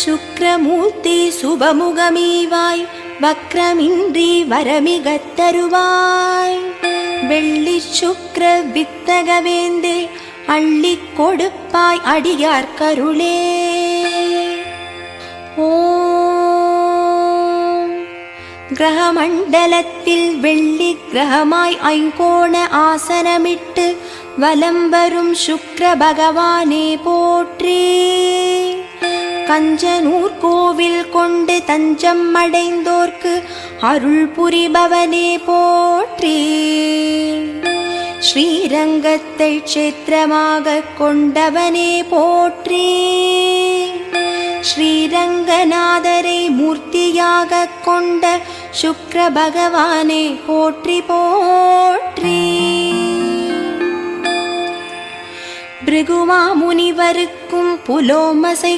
சுக்ரமூர்த்தி சுபமுகமீவாய் வக்ரமின்றி வரமிகத்தருவாய் வெள்ளி சுக்ர வித்தகவேந்தே அள்ளி கொடுப்பாய் அடியார் கருளே ஓம் கிரகமண்டலத்தில் வெள்ளி கிரகமாய் ஐங்கோண ஆசனமிட்டு வலம் வரும் சுக்ர பகவானே போட்டு கஞ்சனூர் கோவில் கொண்டு தஞ்சம் அடைந்தோர்க்கு அருள் புரிபவனே போற்றி. ஸ்ரீரங்கத்தை க்ஷேத்திரமாக கொண்டவனே போற்றி. ஸ்ரீரங்கநாதரை மூர்த்தியாக கொண்ட சுக்ர பகவானே போற்றி போற்றி. பிருகுமா முனிவருக்கும் புலோமசை